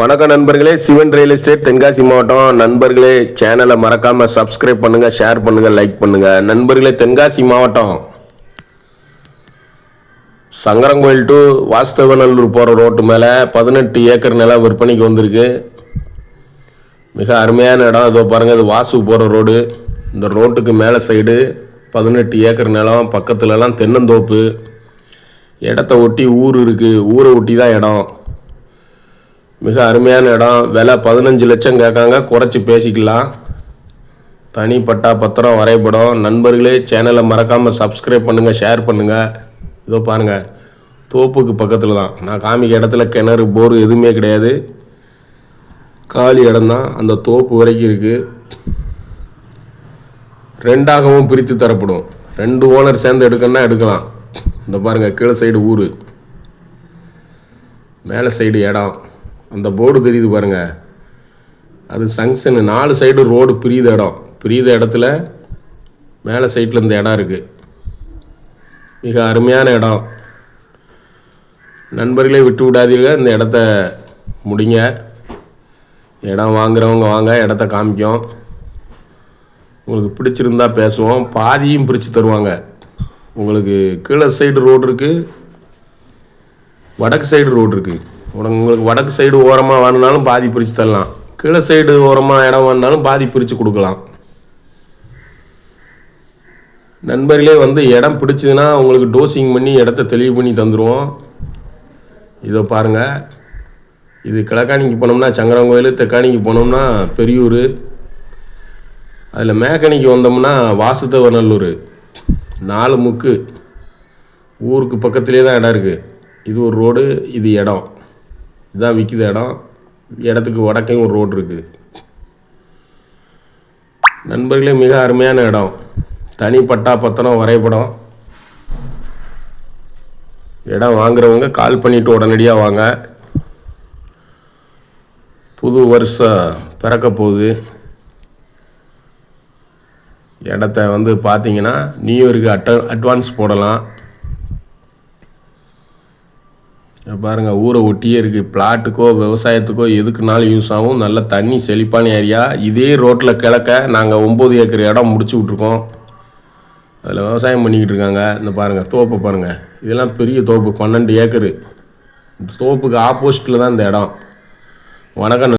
வணக்கம் நண்பர்களே Sivan real estate Tenkasi மாவட்டம். நண்பர்களே சேனலை மறக்காம சப்ஸ்கிரைப் பண்ணுங்க ஷேர் பண்ணுங்க லைக் பண்ணுங்க. நண்பர்களே தென்காசி மாவட்டம். சங்கரங்கோயில் டு வாஸ்தவநல்லூர் போகிற ரோட்டு மேலே பதினெட்டு ஏக்கர் நிலம் விற்பனைக்கு வந்திருக்கு. மிக அருமையான இடம். இதோ பாருங்கள் இது வாசு போகிற ரோடு இந்த ரோட்டுக்கு மேலே சைடு பதினெட்டு ஏக்கர் நிலம் பக்கத்துலலாம் தென்னந்தோப்பு. இடத்த ஒட்டி ஊர் இருக்குது ஊரை ஒட்டி தான் இடம். மிக அருமையான இடம். விலை பதினஞ்சு லட்சம் கேட்காங்க. குறைச்சி பேசிக்கலாம். தனிப்பட்டா பத்திரம் வரைபடம். நண்பர்களே சேனலை மறக்காமல் சப்ஸ்கிரைப் பண்ணுங்கள் ஷேர் பண்ணுங்கள் இதோ பாருங்கள் தோப்புக்கு பக்கத்தில் தான். நான் காமிக்க இடத்துல கிணறு போர் எதுவுமே கிடையாது. காலி இடம்தான். அந்த தோப்பு வரைக்கும் இருக்குது ரெண்டாகவும் பிரித்து தரப்படும். ரெண்டு ஓனர் சேர்ந்து எடுக்கணும்னா எடுக்கலாம். இந்த பாருங்கள் கீழே சைடு ஊர். மேலே சைடு இடம். அந்த போர்டு தெரியுது பாருங்க. அது சங்ஷனு. நாலு சைடு ரோடு பிரியுத இடம். பிரியுத இடத்துல மேலே சைட்டில் இந்த இடம் இருக்குது மிக அருமையான இடம். நண்பர்களே விட்டு விடாதீர்கள் இந்த இடத்த முடிங்க. இடம் வாங்குறவங்க வாங்க. இடத்த காமிக்கும். உங்களுக்கு பிடிச்சிருந்தா பேசுவோம். பாதியும் பிரித்து தருவாங்க. உங்களுக்கு கீழே சைடு ரோடு இருக்குது வடக்கு சைடு ரோடு இருக்குது உனக்கு உங்களுக்கு வடக்கு சைடு ஓரமாக வேணுனாலும் பாதி பிரித்து தரலாம். கீழே சைடு ஓரமாக இடம் வேணுனாலும் பாதி பிரித்து கொடுக்கலாம். நண்பர்களே வந்து இடம் பிடிச்சதுன்னா உங்களுக்கு டோசிங் பண்ணி இடத்த தெளிவு பண்ணி தந்துடுவோம் இதோ பாருங்கள் இது கிழக்காணிக்கு போனோம்னா சங்கரங்கோயில் தெக்காணிக்கு போனோம்னா பெரியூர். அதில் மேக்கணிக்கு வந்தோம்னா வாசுதவநல்லூர். நாலு முக்கு. ஊருக்கு பக்கத்துலேயே தான் இடம் இருக்குது இது ஒரு ரோடு இது இடம். இதான் விற்கிது இடம். இடத்துக்கு வடக்கையும் ஒரு ரோடு இருக்குது நண்பர்களே மிக அருமையான இடம். தனி பட்டா பத்திரம் வரைபடம். இடம் வாங்குறவங்க கால் பண்ணிவிட்டு உடனடியாக வாங்க. புது வருஷம் பிறக்க போகுது. இடத்த வந்து பார்த்தீங்கன்னா நியூ இயருக்கு அட்ட அட்வான்ஸ் போடலாம். பாருங்கள் பாருங்க ஊரை ஒட்டியே இருக்குது பிளாட்டுக்கோ விவசாயத்துக்கோ எதுக்குனாலும் யூஸ் ஆகும். நல்ல தண்ணி செழிப்பான ஏரியா இதே ரோட்டில் கிழக்க நாங்கள் ஒம்பது ஏக்கர் இடம் முடிச்சு விட்ருக்கோம் அதில் விவசாயம் பண்ணிக்கிட்டு இருக்காங்க. இந்த பாருங்கள் தோப்பை பாருங்கள் இதெல்லாம் பெரிய தோப்பு பன்னெண்டு ஏக்கரு. தோப்புக்கு ஆப்போசிட்டில் தான் இந்த இடம். வணக்கம்.